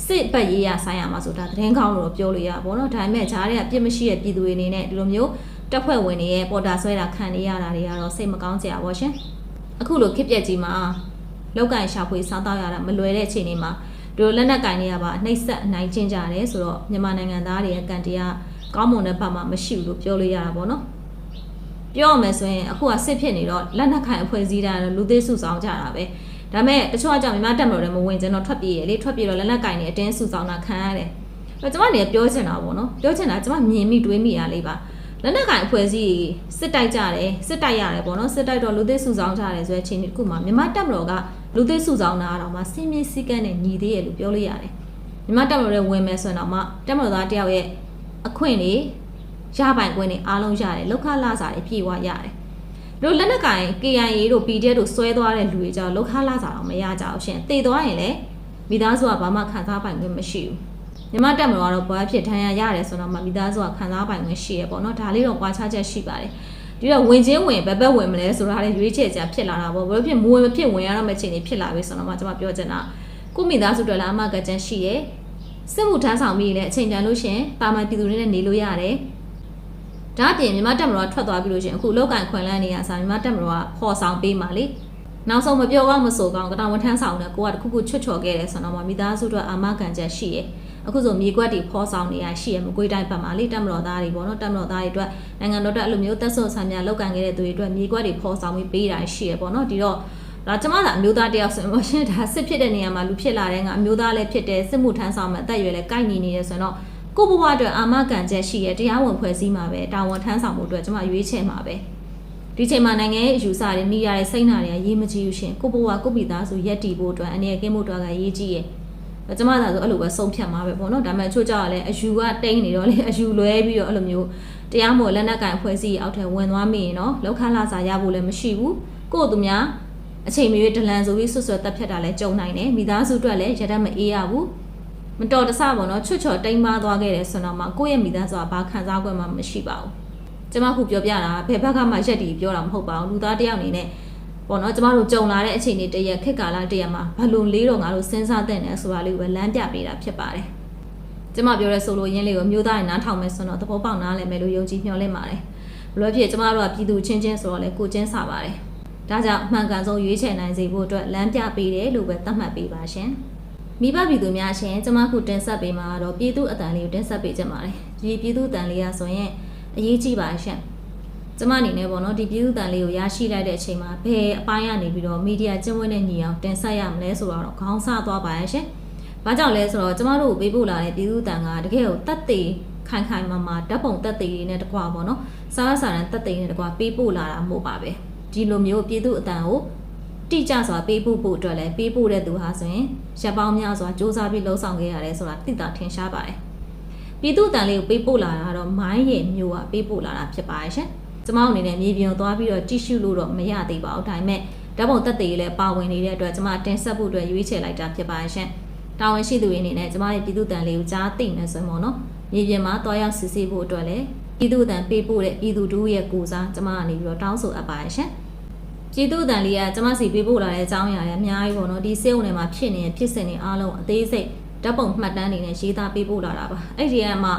စစ်ပတ်ရေးရဆိုင်ရမှာဆိုတာသတင်းကောင်းလို့ပြောလို့ရပါဘောနော်ဒါပေမဲ့ဂျားတွေကပြစ်မရှိတဲ့ပြည်သူတွေအနေနဲ့ဒီလိုမျိုးတက်ဖွဲ့ဝင်တွေရဲ့ပေါ်တာဆွဲတာခံနေရတာတွေကတော့စိတ်မကောင်းကြပါဘောရှင်အခုလိုခစ်ပြက်ကြီးမှာလောက်ကင်ရှာဖွေစားတော့ရတာမလွယ်တဲ့အခြေအနေမှာဒီလိုလက်နက်ကင်တွေကပါနှိပ်စက်အနိုင်ကျင့်ကြတယ်ဆိုတော့မြန်မာနိုင်ငံသားတွေရဲ့ကံတရားကောင်းမွန်တဲ့ဘက်မှာမရှိဘူးလို့ပြောလို့ရတာပေါ့နော်ပြောရမယ်ဆိုရင်အခုကစစ်ဖြစ်နေတော့လက်နက်ခိုင်အဖွဲ့အစည်းတိုင်းလူသေးစုဆောင်ကြတာပဲ ဒါမဲ့တချို့အကြောင်းမြန်မာတက်မလို့လည်းမဝင်ကျင်တော့ထွက်ပြေးရလေထွက်ပြေးတော့လက်နက်ကင်နေအတင်းစုဆောင်တာခံရတယ်အဲ့ကျွန်မနေပြောချင်တာပေါ့နော်ပြောချင်တာကျွန်မမြင်မိတွေးမိရလေးပါလက်နက်ကင်အဖွဲ့အစည်းစစ်တိုက်ကြတယ်စစ်တိုက်ရတယ်ပေါ့နော်စစ်တိုက်တော့လူသေးစုဆောင်ကြတယ်ဆိုတဲ့အချိန်ဒီခုမှမြန်မာတက်မလို့ကလူသေးစုဆောင်တာတော့မှစင်းမြင့်စည်းကမ်းနဲ့ညီသေးရလို့ပြောလို့ရတယ်မြန်မာတက်မလို့လည်းဝင်မယ်ဆိုရင်တော့မှတက်မလို့သားတယောက်ရဲ့အခွင့်တွေရပိုင်ခွင့်တွေအားလုံးရတယ်လောက်ခလာစားတွေပြေဝရတယ် တို့လက်နက်ကင် KIA တို့ PDF တို့ဆွဲသွားတဲ့လူတွေကြောင့်လောက်ခလာစားတော့မရကြဘူးရှင်တည်သွားရင်လည်းမိသားစုကဘာမှခံစားပိုင်ခွင့်မရှိဘူးမြမတက်မလို့ကတော့ဘွားဖြစ်ထမ်းရရတယ်ဆိုတော့မှမိသားစုကခံစားပိုင်ခွင့်ရှိရပေါ့နော်ဒါလေးတော့ကြွားချချက်ရှိပါတယ်ဒီတော့ဝင်ချင်းဝင်ဘက်ဘက်ဝင်မလဲဆိုတာလည်းရွေးချယ်ကြဖြစ်လာတာပေါ့ဘယ်လိုဖြစ်မဝင်မဖြစ်ဝင်ရတော့မယ့်ချိန်တွေဖြစ်လာပြီဆိုတော့မှကျွန်မပြောချင်တာကိုမိသားစုတွေလည်းအမကကြမ်းရှိရဲစစ်မှုထမ်းဆောင်ပြီးလည်းအချိန်တန်လို့ရှင်ပါမန်ပြည်သူတွေနဲ့နေလို့ရတယ် ဒါအပြင်မြန်မာတက်မတော်ထွက်သွားပြီလို့ရှင်အခုလောက်ကန်ခွန်လန်းနေရစာမြန်မာတက်မတော်ကခေါ်ဆောင်ပေးမှလေနောက်ဆုံးမပြောကောင်းမဆိုကောင်းကတောင်ဝထမ်းဆောင်တဲ့ကိုကတခုခုချွတ်ချော်ခဲ့တယ်ဆိုတော့မှမိသားစုတို့အာမခံချက်ရှိရဲအခုဆိုမြေကွက်တွေဖော်ဆောင်နေရရှိရမကွေးတိုင်းဘက်မှာလေတက်မတော်သားတွေပေါ့နော်တက်မတော်သားတွေအတွက်နိုင်ငံတော်တက်အဲ့လိုမျိုးတက်ဆွဆံများလောက်ကန်ခဲ့တဲ့သူတွေအတွက်မြေကွက်တွေဖော်ဆောင်ပြီးပေးတာရှိရပေါ့နော်ဒီတော့ဒါကျမသာအမျိုးသားတယောက်ဆိုရင်ရှင်ဒါစစ်ဖြစ်တဲ့နေရာမှာလူဖြစ်လာတဲ့ကအမျိုးသားလည်းဖြစ်တယ်စစ်မှုထမ်းဆောင်မဲ့အသက်အရွယ်လည်းကိုက်ညီနေတယ်ဆိုတော့ ကိုဘဝအတွက်အာမခံချက်ရှိရတရားဝင်ဖွဲ့စည်းမှာပဲတာဝန်ထမ်းဆောင်မှုအတွက်ကျမရွေးချယ်မှာပဲဒီချိန်မှာနိုင်ငံရဲ့အယူဆတွေနှီးရတဲ့စိတ်နာတွေကရေးမကြည့်ဘူးရှင်ကိုဘဝကိုမိသားစုရက်တည်ဖို့အတွက်အနေနဲ့ကင်းဖို့အတွက်ကရေးကြည့်ရဲ့ကျမသာဆိုအဲ့လိုပဲဆုံးဖြတ်မှာပဲပေါ့နော်ဒါပေမဲ့ချို့ကြောက်ရလဲအယူကတိန်းနေတော့လေအယူလွဲပြီးတော့အဲ့လိုမျိုးတရားမို့လက်နက်ကင်ဖွဲ့စည်းအောက်ထဲဝင်သွားမိရင်တော့လောက်ခလာစာရဖို့လည်းမရှိဘူးကို့သူများအချိန်မရွေးဒလန်ဆိုပြီးဆွဆွတက်ဖြတ်တာလည်းကြုံနိုင်တယ်မိသားစုအတွက်လည်းရတတ်မအေးရဘူး မတော်တဆပေါ့နော်ချွတ်ချော်တိမ်မာသွားခဲ့တယ်ဆိုတော့မှကိုယ့်ရဲ့မိသားစုကဘာခံစား권မှမရှိပါဘူးကျမခုပြောပြတာဘယ်ဘက်ကမှရက်တီပြောတာမဟုတ်ပါဘူးလူသားတယောက်အနေနဲ့ပေါ့နော်ကျမတို့ကြုံလာတဲ့အခြေအနေတရက်ခက်ကာလတရက်မှာဘလို့လေးတော့ငါတို့စဉ်းစားတဲ့နဲ့ဆိုတာလေးကိုပဲလမ်းပြပေးတာဖြစ်ပါတယ်ကျမပြောတဲ့ဆိုလိုရင်းလေးကိုမျိုးသားရင်နားထောင်မယ်ဆိုတော့သဘောပေါက်နားလည်မယ်လို့ယုံကြည်မျှော်လင့်ပါတယ်ဘလို့ဖြစ်ကျမတို့ကပြည်သူချင်းချင်းဆိုတော့လေကိုချင်းစားပါတယ်ဒါကြောင့်အမှန်ကန်ဆုံးရွေးချယ်နိုင်စေဖို့အတွက်လမ်းပြပေးတယ်လို့ပဲသတ်မှတ်ပေးပါရှင် မိဘပြည်သူများရှင်ကျမခုတင်ဆက်ပေးမှာတော့ပြည်သူအတန်လေးကိုတင်ဆက်ပေးကြပါတယ်ဒီပြည်သူအတန်လေးကဆိုရင်အရေးကြီးပါရှင်ကျမအနေနဲ့ပေါ့နော်ဒီပြည်သူတန်လေးကိုရရှိလိုက်တဲ့အချိန်မှာဘယ်အပိုင်းကနေပြီးတော့မီဒီယာကျင်းဝင်းနဲ့ညီအောင်တင်ဆက်ရမလဲဆိုတော့ခေါင်းဆသွားပါရဲ့ရှင်။ဘာကြောင့်လဲဆိုတော့ကျမတို့ပေးပို့လာတဲ့ပြည်သူတန်ကတကယ်ကိုတက်သေးခိုင်ခိုင်မာမာဓာတ်ပုံတက်သေးတွေနဲ့တကွာပေါ့နော်။စားရစားရန်တက်သေးနဲ့တကွာပေးပို့လာတာမဟုတ်ပါပဲ။ဒီလိုမျိုးပြည်သူအတန်ကို တိကျစွာပေးပို့ဖို့အတွက်လည်းပေးပို့တဲ့သူဟာဆိုရင်ရပ်ပေါင်းများစွာစ조사ပြီးလှုံ့ဆော်ခဲ့ရတယ်ဆိုတာသိတာထင်ရှားပါတယ်။ပြည်သူတန်လေးကိုပေးပို့လာတာကတော့မိုင်းရည်မျိုးကပေးပို့လာတာဖြစ်ပါရဲ့ရှင်။ကျမတို့အနေနဲ့မြေပြင်ကိုသွားပြီးတော့ကြည့်ရှုလို့တော့မရသေးပါဘူးဒါပေမဲ့ဓာတ်ပုံတက်သေးလည်းပါဝင်နေတဲ့အတွက်ကျမတင်ဆက်ဖို့အတွက်ရွေးချယ်လိုက်တာဖြစ်ပါရှင်တာဝန်ရှိသူတွေအနေနဲ့ကျမရဲ့ပြည်သူတန်လေးကိုကြားသိနေဆိုမို့နော်မြေပြင်မှာတွားရောက်စစ်ဆေးဖို့အတွက်လည်းပြည်သူတန်ပေးပို့တဲ့ပြည်သူတို့ရဲ့ကိုစားကျမကနေပြီးတော့တောင်းဆိုအပ်ပါရှင် ပြည်သူတန်လေးကကျမစီပေးပို့လာတဲ့အကြောင်းအရာတွေအများကြီးပေါ့နော်ဒီစေုံတွေမှာဖြစ်နေတဲ့ဖြစ်စဉ်တွေအားလုံးအသေးစိတ်ဓာတ်ပုံမှတ်တမ်းတွေနဲ့ရေးသားပေးပို့လာတာပါအဲ့ဒီကမှ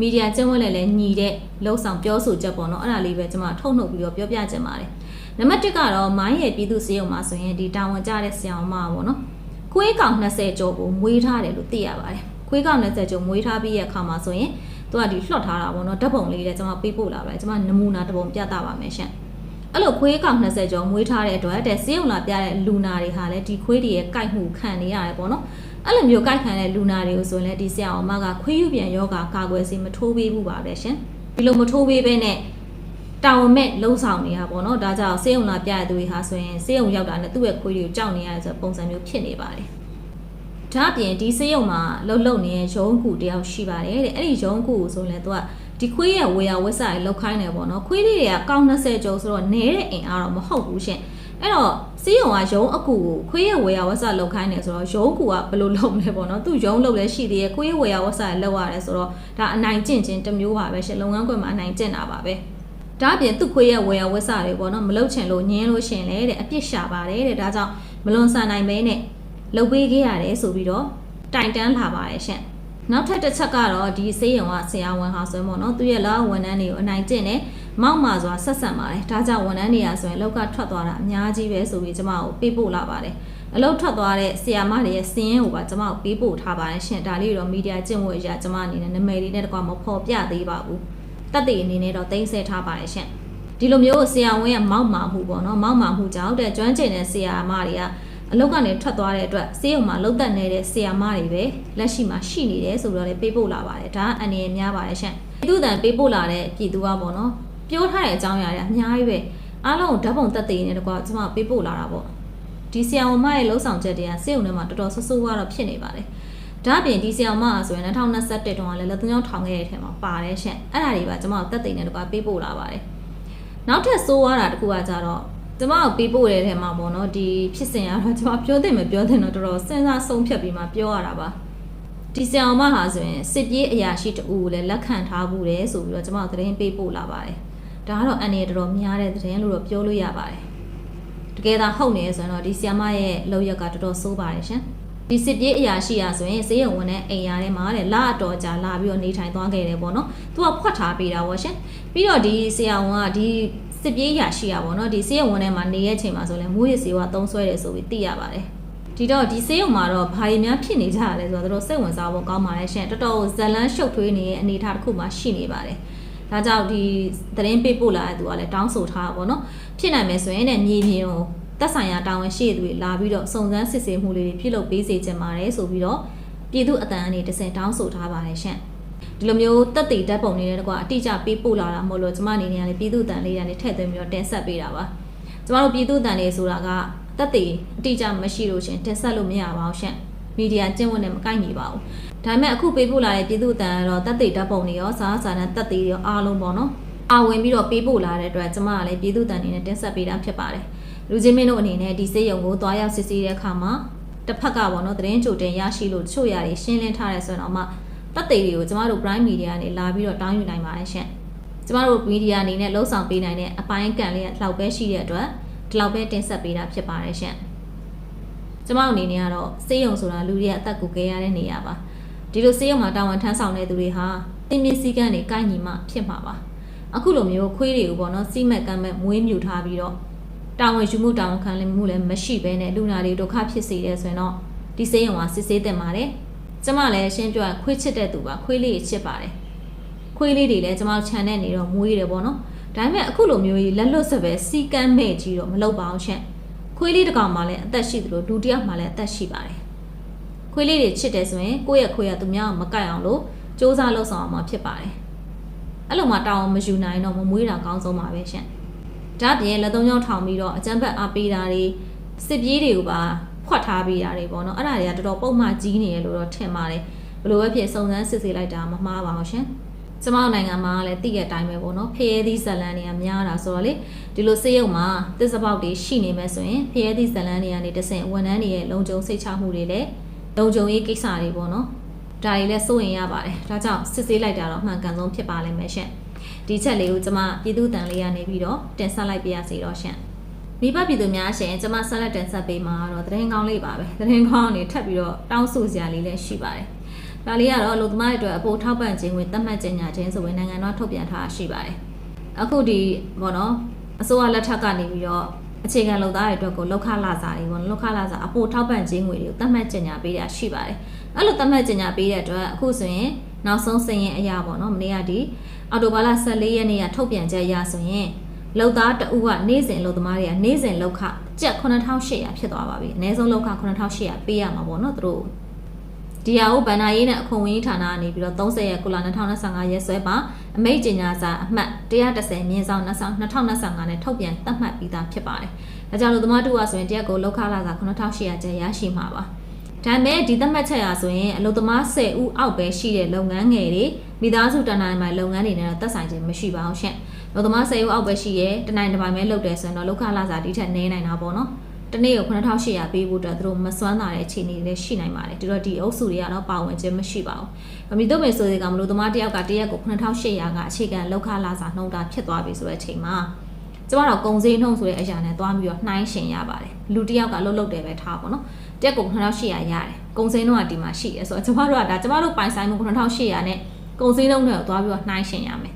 မီဒီယာကျင်းဝဲလည်းလည်းညီတဲ့လှုပ်ဆောင်ပြောဆိုချက်ပေါ့နော်အဲ့ဒါလေးပဲကျွန်မထုတ်နှုတ်ပြီးတော့ပြောပြချင်ပါတယ်နံပါတ်1ကတော့မိုင်းရဲ့ပြည်သူစေယုံမှာဆိုရင်ဒီတာဝန်ကျတဲ့ဆရာမပေါ့နော်ခွေးကောင်20ကျော်ကိုမွေးထားတယ်လို့သိရပါတယ်ခွေးကောင်20ကျော်မွေးထားပြီးရဲ့အခါမှာဆိုရင်သူကဒီလှော့ထားတာပေါ့နော်ဓာတ်ပုံလေးလည်းကျွန်မပေးပို့လာပါတယ်ကျွန်မနမူနာတစ်ပုံပြသပါမယ်ရှင် အဲ့လိုခွေးကောင်20ကျော်မွေးထားတဲ့အတွက်တဲ့စေးုံလာပြတဲ့လူနာတွေဟာလည်းဒီခွေးတွေရဲ့ကြိုက်မှုခံနေရတယ်ပေါ့နော်အဲ့လိုမျိုးကြိုက်ခံတဲ့လူနာတွေကိုဆိုရင်လည်းဒီဆရာအောင်မကခွေးယူပြန်ယောဂါကာကွယ်ဆေးမထိုးပေးဘူးပါပဲရှင်ဒီလိုမထိုးပေးဘဲနဲ့တာဝန်မဲ့လှုံ့ဆော်နေတာပေါ့နော်ဒါကြောင့်စေးုံလာပြတဲ့သူတွေဟာဆိုရင်စေးုံရောက်တာနဲ့သူ့ရဲ့ခွေးတွေကိုကြောက်နေရတယ်ဆိုပုံစံမျိုးဖြစ်နေပါတယ်ဒါအပြင်ဒီစေးရုံမှာလှုပ်လှုပ်နေတဲ့ရုံးကူတယောက်ရှိပါတယ်တဲ့အဲ့ဒီရုံးကူကိုဆိုရင်လည်းသူက ဒီခွေးရဲ့ဝေယဝက်စာတွေလောက်ခိုင်းတယ်ပေါ့နော်ခွေးလေးတွေကကောင်း20ကျော်ဆိုတော့နေတဲ့အိမ်အားတော့မဟုတ်ဘူးရှင်အဲ့တော့စီးရုံကရုံးအကူကိုခွေးရဲ့ဝေယဝက်စာလောက်ခိုင်းတယ်ဆိုတော့ရုံးကူကဘယ်လိုလုပ်မလဲပေါ့နော်သူရုံးလုပ်လဲရှိသေးရဲ့ခွေးရဲ့ဝေယဝက်စာတွေလောက်ရတယ်ဆိုတော့ဒါအနိုင်ကျင့်ခြင်းတစ်မျိုးပါပဲရှင်လုပ်ငန်းခွင်မှာအနိုင်ကျင့်တာပါပဲဒါအပြင်သူ့ခွေးရဲ့ဝေယဝက်စာတွေပေါ့နော်မလုတ်ချင်လို့ညင်းလို့ရှင်လေတဲ့အပြစ်ရှာပါတယ်တဲ့ဒါကြောင့်မလွန်ဆန်နိုင်မဲနဲ့လှုပ်ပေးခဲ့ရတယ်ဆိုပြီးတော့တိုင်တန်းလာပါတယ်ရှင် နောက်ထပ်တစ်ချက်ကတော့ဒီစေးရုံကဆရာဝန်ဟာဆိုရင်ပေါ့နော်သူရဲ့လောက်ဝန်ထမ်းတွေကိုအနိုင်ကျင့်တယ်မောက်မာစွာဆက်ဆံပါတယ်ဒါကြောင့်ဝန်ထမ်းတွေကဆိုရင်လောက်ကထွက်သွားတာအများကြီးပဲဆိုပြီးကျမကိုပေးပို့လာပါတယ်အလုပ်ထွက်သွားတဲ့ဆရာမတွေရဲ့စည်ရင်းကိုပါကျမကိုပေးပို့ထားပါတယ်ရှင်ဒါလေးတော့မီဒီယာကျင့်ဝတ်အရာကျမအနေနဲ့နာမည်လေးနဲ့တကွာမဖော်ပြသေးပါဘူးတက်တည်အနေနဲ့တော့တင်ဆက်ထားပါတယ်ရှင်ဒီလိုမျိုးဆရာဝန်ရဲ့မောက်မာမှုပေါ့နော်မောက်မာမှုကြောင့်တဲ့ကျွမ်းကျင်တဲ့ဆရာမတွေက အလုတ်ကနေထွက်သွားတဲ့အတွက်စေးရုံမှာလုတ်သက်နေတဲ့ဆီယာမတွေပဲလက်ရှိမှာရှိနေတယ်ဆိုတော့လည်းပေးပို့လာပါတယ်ဒါအအနေနဲ့များပါတယ်ရှင့်ပြည်သူတန်ပေးပို့လာတဲ့ပြည်သူကပေါ့နော်ပြောထားတဲ့အကြောင်းအရာတွေအများကြီးပဲအားလုံးဓာတ်ပုံသက်သေနေတကွာကျွန်မပေးပို့လာတာပေါ့ဒီဆီယာမရဲ့လှုပ်ဆောင်ချက်တွေကစေးရုံထဲမှာတော်တော်ဆဆူကတော့ဖြစ်နေပါတယ်ဒါအပြင်ဒီဆီယာမဆိုရင်2021တုန်းကလည်းလက်သွင်းထောင်ခဲ့တဲ့အထက်မှာပါတယ်ရှင့်အဲ့ဒါတွေပါကျွန်မသက်သေနေတကွာပေးပို့လာပါတယ်နောက်ထပ်စိုးရတာတခုကကြတော့ ကျမကိုပေးပို့တဲ့ထဲမှာပေါ့နော်ဒီဖြစ်စဉ်ကတော့ကျမပြောတယ်မပြောတယ်တော့တော်တော်စဉ်းစားဆုံးဖြတ်ပြီးမှပြောရတာပါဒီဆရာမဟာဆိုရင်စစ်ပြေးအရာရှိတူကိုလည်းလက်ခံထားဘူးတယ်ဆိုပြီးတော့ကျမတို့သတင်းပေးပို့လာပါတယ်ဒါကတော့အနေနဲ့တော်တော်များတဲ့သတင်းလို့တော့ပြောလို့ရပါတယ်တကယ်သာဟုတ်နေဆိုရင်တော့ဒီဆရာမရဲ့လောက်ရက်ကတော်တော်ဆိုးပါတယ်ရှင်ဒီစစ်ပြေးအရာရှိရာဆိုရင်ဈေးရုံဝင်တဲ့အိမ်ရထဲမှာတဲ့လာအတော်ကြာလာပြီးတော့နေထိုင်သွားခဲ့တယ်ပေါ့နော်သူကဖွက်ထားပေးတာပေါ့ရှင်ပြီးတော့ဒီဆရာဝန်ကဒီ စစ်ပြေးရရှိရပါတော့ဒီစေးရုံဝန်ထဲမှာနေရဲ့ချိန်မှာဆိုလဲမိုးရစေဝါသုံးဆွဲတယ်ဆိုပြီးသိရပါတယ်ဒီတော့ဒီစေးရုံမှာတော့ဘာတွေများဖြစ်နေကြရလဲဆိုတော့တို့စိတ်ဝင်စားဖို့ကောင်းပါတယ်ရှင်တော်တော်ဇလန်းရှုပ်ထွေးနေတဲ့အနေအထားတစ်ခုမှရှိနေပါတယ်ဒါကြောင့်ဒီသတင်းပေးပို့လာတဲ့သူကလည်းတောင်းဆိုထားတာပေါ့နော်ဖြစ်နိုင်မယ်ဆိုရင်လည်းမြေပြင်ကိုသက်ဆိုင်ရာတာဝန်ရှိသူတွေလာပြီးတော့စုံစမ်းစစ်ဆေးမှုလေးတွေပြုလုပ်ပေးစေချင်ပါတယ်ဆိုပြီးတော့ပြည်သူအတန်အနေနဲ့တစင်တောင်းဆိုထားပါတယ်ရှင် ဒီလိုမျိုးတက်တည်ဓာတ်ပုံတွေနဲ့တကွာအတိအကျပေးပို့လာတာမဟုတ်လို့ကျမအနေနဲ့လည်းပြည်သူတန်လေးတွေနဲ့ထည့်သွင်းပြီးတော့တင်ဆက်ပေးတာပါကျမတို့ပြည်သူတန်လေးဆိုတာကတက်တည်အတိအကျမရှိလို့ရှင်တင်ဆက်လို့မရပါဘူးရှင်မီဒီယာကျင့်ဝတ်နဲ့မကိုက်ညီပါဘူးဒါပေမဲ့အခုပေးပို့လာတဲ့ပြည်သူတန်ကတော့တက်တည်ဓာတ်ပုံတွေရောစားစာနဲ့တက်တည်ရောအားလုံးပေါ့နော်အာဝင်ပြီးတော့ပေးပို့လာတဲ့အတွက်ကျမကလည်းပြည်သူတန်နေနဲ့တင်ဆက်ပေးတာဖြစ်ပါတယ်လူချင်းမင်းတို့အနေနဲ့ဒီစေးရုံကိုသွားရောက်စစ်ဆေးတဲ့အခါမှာတစ်ဖက်ကပေါ့နော်သတင်းကြိုတင်ရရှိလို့တချို့ຢာတွေရှင်းလင်းထားရဲဆိုတော့မှ တက်သေးတွေကိုကျမတို့ Prime Media ကနေလာပြီးတော့တောင်းယူနိုင်ပါတယ်ရှင်ကျမတို့ media အနေနဲ့လှုပ်ဆောင်ပေးနိုင်တဲ့အပိုင်းကံလေးကလောက်ပဲရှိတဲ့အတွက်ဒီလောက်ပဲတင်ဆက်ပေးတာဖြစ်ပါတယ်ရှင်ကျမတို့အနေနဲ့ကတော့စေးရုံဆိုတာလူတွေရဲ့အသက်ကိုကယ်ရတဲ့နေရာပါဒီလိုစေးရုံမှာတာဝန်ထမ်းဆောင်တဲ့သူတွေဟာတင်းမြင့်စည်းကမ်းတွေကိုက်ညီမှဖြစ်မှာပါအခုလိုမျိုးခွေးတွေကိုပေါ့နော်စီးမက်ကမ်းမဲ့မွေးမြူထားပြီးတော့တာဝန်ယူမှုတာဝန်ခံမှုလည်းမရှိဘဲနဲ့လူနာတွေဒုက္ခဖြစ်စေတဲ့ဆိုရင်တော့ဒီစေးရုံကစစ်ဆေးတင်ပါတယ် ကျမလည်းရှင်းပြခွေးချစ်တဲ့သူပါခွေးလေးချစ်ပါတယ်ခွေးလေးတွေလည်းကျမတို့ခြံနဲ့နေတော့မွေးတယ်ပေါ့နော်ဒါပေမဲ့အခုလိုမျိုးကြီးလက်လွတ်စပဲစီကမ်းမဲ့ကြီးတော့မလုပ်ပါအောင်ရှင့်ခွေးလေးတစ်ကောင်မှလည်းအသက်ရှိသလိုဒုတိယမှလည်းအသက်ရှိပါတယ်ခွေးလေးတွေချစ်တယ်ဆိုရင်ကိုယ့်ရဲ့ခွေးကသူများမကိုက်အောင်လို့စူးစမ်းလုပ်ဆောင်အောင်မှာဖြစ်ပါတယ်အဲ့လိုမှတောင်းမယူနိုင်တော့မမွေးတာကောင်းဆုံးပါပဲရှင့်ဒါပြင်လက်သုံးချောင်းထောင်ပြီးတော့အကြမ်းဖက်အားပေးတာတွေစစ်ပြေးတွေကိုပါ ခွတ်ထားပေးတာတွေပေါ့နော်အဲ့ဒါတွေကတော်တော်ပုံမှန်ကြီးနေရလို့တော့ထင်ပါတယ်ဘလို့ပဲဖြစ်စုံစမ်းစစ်ဆေးလိုက်တာမမှားပါဘူးရှင်ကျမတို့နိုင်ငံမှာလည်းသိတဲ့အတိုင်းပဲပေါ့နော်ဖျဲသီးဇလန်တွေကများတာဆိုတော့လေဒီလိုစေရုံမှာသစ္စာပေါက်တွေရှိနေမယ်ဆိုရင်ဖျဲသီးဇလန်တွေကနေတဆင့်ဝန်ထမ်းတွေရဲ့လုံခြုံစိတ်ချမှုတွေလည်းလုံခြုံရေးကိစ္စတွေပေါ့နော်ဒါတွေလည်းစိုးရင်ရပါတယ်ဒါကြောင့်စစ်ဆေးလိုက်တာတော့မှန်ကန်ဆုံးဖြစ်ပါလိမ့်မယ်ရှင်ဒီချက်လေးကိုကျမပြည်သူတန်လေးကနေပြီးတော့တင်ဆက်လိုက်ပြရစီတော့ရှင် မိဘပြည်သူများရှင်ကျမဆက်လက်တင်ဆက်ပေးမှာတော့သတင်းကောင်းလေးပါပဲသတင်းကောင်းနေထပ်ပြီးတော့တောင်းဆိုစရာလေးလည်းရှိပါတယ်ဒါလေးကတော့လူသမားတွေအတွက်အပိုထောက်ပံ့ခြင်းဝင်သတ်မှတ်ခြင်းညာခြင်းဆိုရင်နိုင်ငံတော်ထုတ်ပြန်ထားရှိပါတယ်အခုဒီဘောနော်အစိုးရလက်ထက်ကနေပြီးတော့အခြေခံလုံသားတွေအတွက်ကိုလောက်ခလာစာတွေပေါ့လောက်ခလာစာအပိုထောက်ပံ့ခြင်းငွေတွေကိုသတ်မှတ်ကြေညာပေးတာရှိပါတယ်အဲ့လိုသတ်မှတ်ကြေညာပေးတဲ့အတွက်အခုဆိုရင်နောက်ဆုံးစည်ရင်အရာပေါ့နော်မနေ့ကဒီအော်တိုဘာလ14ရက်နေ့ကထုတ်ပြန်ချက်အရဆိုရင် လောက်သားတအူးကနေ့စဉ်လောက်သမားတွေကနေ့စဉ်လောက်ခကျပ်9800ဖြစ်သွားပါပြီအနည်းဆုံးလောက်ခ9800ပေးရမှာပေါ့နော်သူတို့ဒီဟာကိုဗန္နာရေးနဲ့အခွန်ဝင်ဌာနကနေပြီးတော့30ရက်ကုလ2025ရက်စွဲပါအမိတ်ကြေညာစာအမှတ်130မြင်းဆောင်2025နဲ့ထုတ်ပြန်သတ်မှတ်ပြီးသားဖြစ်ပါတယ်။ဒါကြောင့်လူသမားတို့ကဆိုရင်တရက်ကိုလောက်ခလာစာ9800ကျပ်ရရှိမှာပါ။ဒါပေမဲ့ဒီသတ်မှတ်ချက်ရဆိုရင်အလုပ်သမား10ဦးအောက်ပဲရှိတဲ့လုပ်ငန်းငယ်တွေမိသားစုတန်တိုင်းမှာလုပ်ငန်းတွေနဲ့တော့သက်ဆိုင်ခြင်းမရှိပါဘူးရှင့်။ လုပ်သမား10ဦးအောက်ပဲရှိရဲတနိုင်တစ်ပိုင်းပဲလုပ်တယ်ဆိုရင်တော့လောက်ခလာစာဒီထက်နည်းနိုင်တာပေါ့နော်။တနေ့ကို9800ပေးဖို့အတွက်သူတို့မစွမ်းတာတဲ့အခြေအနေတွေရှိနိုင်ပါတယ်ဒီတော့ဒီအုပ်စုတွေကတော့ပါဝင်ခြင်းမရှိပါဘူး။အမိတို့မေဆိုတွေကမလို့သမားတယောက်ကတရက်ကို9800ကအခြေခံလောက်ခလာစာနှုံတာဖြစ်သွားပြီဆိုတဲ့အချိန်မှာကျမတို့ကုံစင်းနှုံဆိုတဲ့အရာနဲ့သွားပြီးတော့နှိုင်းရှင်ရပါတယ်လူတစ်ယောက်ကလှုပ်လှုပ်တယ်ပဲထားပါတော့။တက်ကို9800ရတယ်။ကုံစင်းနှုံကဒီမှာရှိရဲဆိုတော့ကျမတို့ကဒါကျမတို့ပိုင်ဆိုင်မှု9800နဲ့ကုံစင်းနှုံတွေကိုသွားပြီးတော့နှိုင်းရှင်ရမယ်။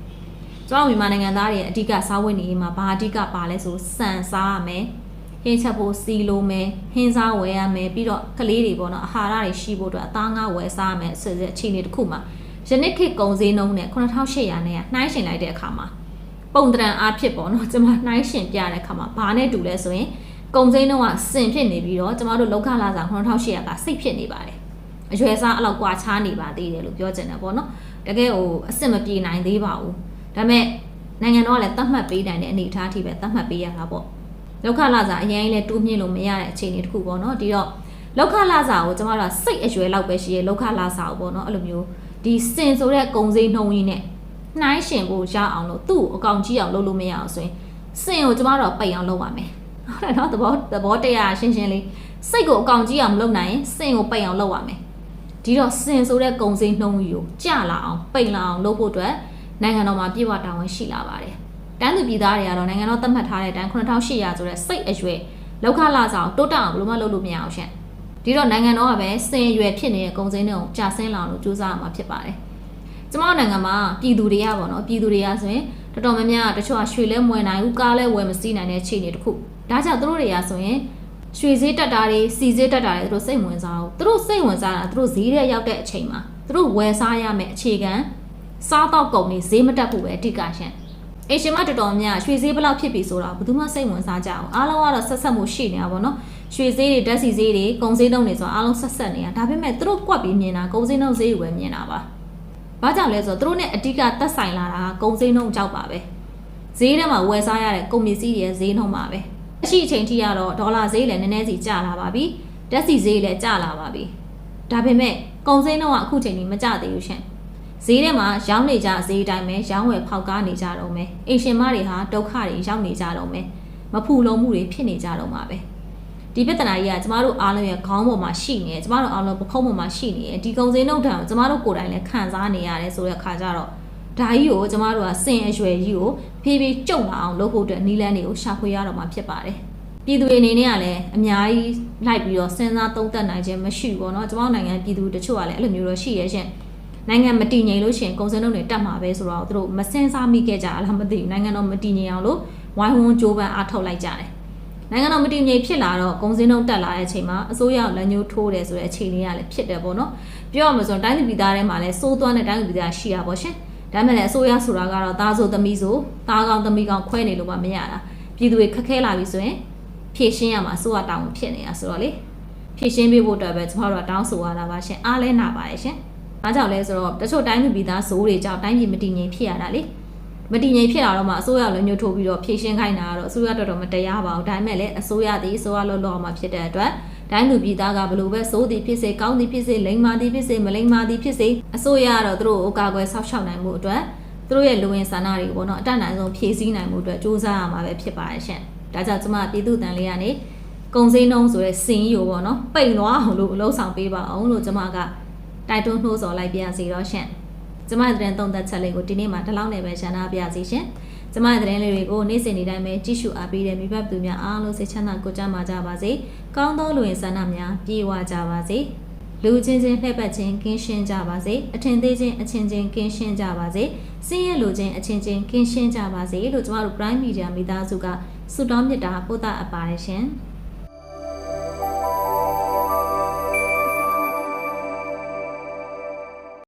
ကျမတို့မြန်မာနိုင်ငံသားတွေအဓိကစားဝတ်နေရေးမှာဘာအဓိကပါလဲဆိုစံစားရမယ်။ဟင်းချက်ဖို့စီလိုမယ်ဟင်းစားဝယ်ရမယ်ပြီးတော့ကလေးတွေပေါ့နော်အာဟာရတွေရှိဖို့အတွက်အသားငါဝယ်စားရမယ်ဆိုတဲ့အခြေအနေတစ်ခုမှာယနေ့ခေတ်ကုန်စည်နှုန်းနဲ့9800နဲ့နှိုင်းရှင်လိုက်တဲ့အခါမှာပုံတရံအားဖြစ်ပေါ့နော်ကျွန်မနှိုင်းရှင်ပြတဲ့အခါမှာဘာနဲ့တူလဲဆိုရင်ကုန်စည်နှုန်းကစင်ဖြစ်နေပြီးတော့ကျမတို့လောက်ခလာစာ9800ကစိတ်ဖြစ်နေပါတယ်အရွယ်စားအဲ့လောက်ကွာခြားနေပါသေးတယ်လို့ပြောချင်တယ်ပေါ့နော်တကယ်ဟိုအစ်စ်မပြေနိုင်သေးပါဘူး ဒါပေမဲ့နိုင်ငံတော်ကလည်းသတ်မှတ်ပေးနိုင်တဲ့အနေအထားအထိပဲသတ်မှတ်ပေးရတာပေါ့လောက်ခလာစာအရင်လည်းတိုးမြင့်လို့မရတဲ့အခြေအနေတစ်ခုပေါ့နော်ဒီတော့လောက်ခလာစာကိုကျမတို့ကစိတ်အရွယ်လောက်ပဲရှိရဲ့လောက်ခလာစာကိုပေါ့နော်အဲ့လိုမျိုးဒီစင်ဆိုတဲ့ကုံစိနှုံကြီးနဲ့နှိုင်းရှင်ဖို့ရအောင်လို့သူ့အကောင်ကြီးအောင်လုပ်လို့မရအောင်ဆိုရင်စင်ကိုကျမတို့ပိတ်အောင်လုပ်ပါမယ်ဟုတ်တယ်နော်သဘောသဘောတရားရှင်းရှင်းလေးစိတ်ကိုအကောင်ကြီးအောင်မလုပ်နိုင်ရင်စင်ကိုပိတ်အောင်လုပ်ပါမယ်ဒီတော့စင်ဆိုတဲ့ကုံစိနှုံကြီးကိုကြလာအောင်ပိတ်လာအောင်လုပ်ဖို့အတွက် နိုင်ငံတော်မှာပြည်ဝတာဝန်ရှိလာပါတယ်တန်းသူပြည်သားတွေကတော့နိုင်ငံတော်သတ်မှတ်ထားတဲ့တန်း9800ဆိုတဲ့စိတ်အရွယ်လောက်ခလာဆောင်တိုးတက်အောင်ဘယ်လိုမှလုပ်လို့မရအောင်ရှင့်ဒီတော့နိုင်ငံတော်ကပဲစင်ရွယ်ဖြစ်နေတဲ့ကုန်စည်တွေကိုကြာဆင်းလာအောင်လို့ကြိုးစားရမှာဖြစ်ပါတယ်ကျမတို့နိုင်ငံမှာပြည်သူတွေကပေါ့နော်ပြည်သူတွေကဆိုရင်တော်တော်များများတချို့ကရွှေလဲမွေနိုင်ဘူးကားလဲဝယ်မစီးနိုင်တဲ့အခြေအနေတစ်ခုဒါကြောင့်သူတို့တွေကဆိုရင်ရွှေဈေးတက်တာတွေစီဈေးတက်တာတွေသူတို့စိတ်ဝင်စားဘူးသူတို့စိတ်ဝင်စားတာသူတို့ဈေးထဲရောက်တဲ့အချိန်မှာသူတို့ဝယ်စားရမယ့်အခြေခံ စားတော့ကုန်တွေဈေးမတက်ဘူးပဲအဓိကရှင့်အေရှင်မတော်တော်များရွှေဈေးဘယ်လောက်ဖြစ်ပြီဆိုတာဘယ်သူမှစိတ်ဝင်စားကြအောင်အားလုံးကတော့ဆက်ဆက်မှုရှိနေတာပေါ့နော်ရွှေဈေးတွေဓာတ်ဆီဈေးတွေကုန်ဈေးနှုန်းတွေဆိုတာအားလုံးဆက်ဆက်နေတာဒါပေမဲ့သူတို့ကွက်ပြီးမြင်တာကုန်ဈေးနှုန်းဈေးကိုပဲမြင်တာပါဘာကြောင့်လဲဆိုတော့သူတို့ ਨੇ အဓိကသက်ဆိုင်လာတာကုန်ဈေးနှုန်းကြောက်ပါပဲဈေးထဲမှာဝယ်စားရတဲ့ကုန်ပစ္စည်းတွေရဲ့ဈေးနှုန်းပါပဲအရှိအချိန်ထိကတော့ဒေါ်လာဈေးလည်းနည်းနည်းစီကျလာပါပြီဓာတ်ဆီဈေးလည်းကျလာပါပြီဒါပေမဲ့ကုန်ဈေးနှုန်းကအခုချိန်ကြီးမကျသေးဘူးရှင် ဈေးထဲမှာရောင်းနေကြဈေးတိုင်းပဲရောင်းဝယ်ဖောက်ကားနေကြတော့မယ်အိမ်ရှင်မတွေဟာဒုက္ခတွေရောက်နေကြတော့မယ်မဖူလုံမှုတွေဖြစ်နေကြတော့မှာပဲဒီပြဿနာကြီးကကျမတို့အားလုံးရဲ့ခေါင်းပေါ်မှာရှိနေတယ်ကျမတို့အားလုံးပခုံးပေါ်မှာရှိနေတယ်ဒီကုံစင်းနှုတ်ထံကိုကျမတို့ကိုယ်တိုင်လည်းခံစားနေရတယ်ဆိုတဲ့ခါကျတော့ဒါကြီးကိုကျမတို့ကစင်အရွယ်ကြီးကိုဖြည်းဖြည်းကြုံလာအောင်လုပ်ဖို့အတွက်နီးလန်းတွေကိုရှာဖွေရတော့မှာဖြစ်ပါတယ်ပြည်သူတွေအနေနဲ့ကလည်းအများကြီးလိုက်ပြီးတော့စဉ်းစားသုံးသပ်နိုင်ခြင်းမရှိဘူးပေါ့နော်ကျမတို့နိုင်ငံပြည်သူတချို့ကလည်းအဲ့လိုမျိုးတော့ရှိရဲ့ရှင် နိုင်ငံမတည်ငြိမ်လို့ရှိရင်ကုန်စည်နှုန်းတွေတက်မှာပဲဆိုတော့သူတို့မစင်စားမိခဲ့ကြလားမသိဘူးနိုင်ငံတော်မတည်ငြိမ်အောင်လို့ဝိုင်းဝန်းကြိုးပမ်းအားထုတ်လိုက်ကြတယ်နိုင်ငံတော်မတည်ငြိမ်ဖြစ်လာတော့ကုန်စည်နှုန်းတက်လာတဲ့အချိန်မှာအစိုးရလက်ညှိုးထိုးတယ်ဆိုတဲ့အခြေအနေကလည်းဖြစ်တယ်ပေါ့နော်ပြောရမှာဆိုတိုင်းပြည်သားထဲမှာလည်းစိုးသွမ်းတဲ့တိုင်းပြည်သားရှိရပါရှင်ဒါမှလည်းအစိုးရဆိုတာကတော့သားဆိုသမီးဆိုသားကောင်းသမီးကောင်းခွဲနေလို့မှမရတာပြည်သူတွေခက်ခဲလာပြီဆိုရင်ဖြည့်ရှင်းရမှာအစိုးရတောင်းဖြစ်နေတာဆိုတော့လေဖြည့်ရှင်းပေးဖို့အတွက်ပဲကျမတို့ကတောင်းဆိုရတာပါရှင်အားလဲနာပါတယ်ရှင်။ ဘာကြောင့်လဲဆိုတော့တချို့တိုင်းပြည်သားဇိုးတွေကြောင့်တိုင်းပြည်မတည်ငြိမ်ဖြစ်ရတာလေ။မတည်ငြိမ်ဖြစ်လာတော့မှအစိုးရလည်းညှို့ထိုးပြီးတော့ဖြည့်ရှင်းခိုင်းတာကတော့အစိုးရတော်တော်မတရားပါဘူး။ဒါပေမဲ့လည်းအစိုးရသည်အစိုးရလို့လောက်အောင်မှဖြစ်တဲ့အတွက်တိုင်းလူပြည်သားကဘလို့ပဲစိုးသည်ဖြစ်စေကောင်းသည်ဖြစ်စေလိမ္မာသည်ဖြစ်စေမလိမ္မာသည်ဖြစ်စေအစိုးရကတော့သူတို့ကိုကာကွယ်ဆောက်ရှောက်နိုင်မှုအတွက်သူတို့ရဲ့လူဝင်ဆန္ဒတွေပေါ့နော်အတတ်နိုင်ဆုံးဖြည့်ဆည်းနိုင်မှုအတွက်စူးစမ်းရမှာပဲဖြစ်ပါရဲ့ရှင်။ဒါကြောင့်ကျမပြည်သူတန်လေးကနေကုံစင်းနှုံးဆိုတဲ့စင်ကြီးကိုပေါ့နော်ပိတ်သွားအောင်လို့အလုံးဆောင်ပေးပါအောင်လို့ကျမက တိုက်တွန်းနှိုးဆော်လိုက်ပါစီတော့ရှင်ကျမရဲ့သတင်းသုံးသက်ချက်လေးကိုဒီနေ့မှာဒီလောက်နဲ့ပဲရှင်းထားပါစီရှင်ကျမရဲ့သတင်းလေးတွေကိုနေ့စဉ်နေ့တိုင်းပဲကြည့်ရှုအားပေးတဲ့မိဘသူများအားလုံးစိတ်ချမ်းသာကိုကြမှာကြပါစေကောင်းသောလူဝင်ဆန္ဒများပြေဝကြပါစေလူချင်းချင်းလှည့်ပတ်ခြင်းကင်းရှင်းကြပါစေအထင်သေးခြင်းအချင်းချင်းကင်းရှင်းကြပါစေစင်းရဲလူချင်းအချင်းချင်းကင်းရှင်းကြပါစေလို့ကျမတို့ Prime Media မိသားစုကဆုတောင်းမြတ်တာပို့တာအပ်ပါတယ်ရှင်။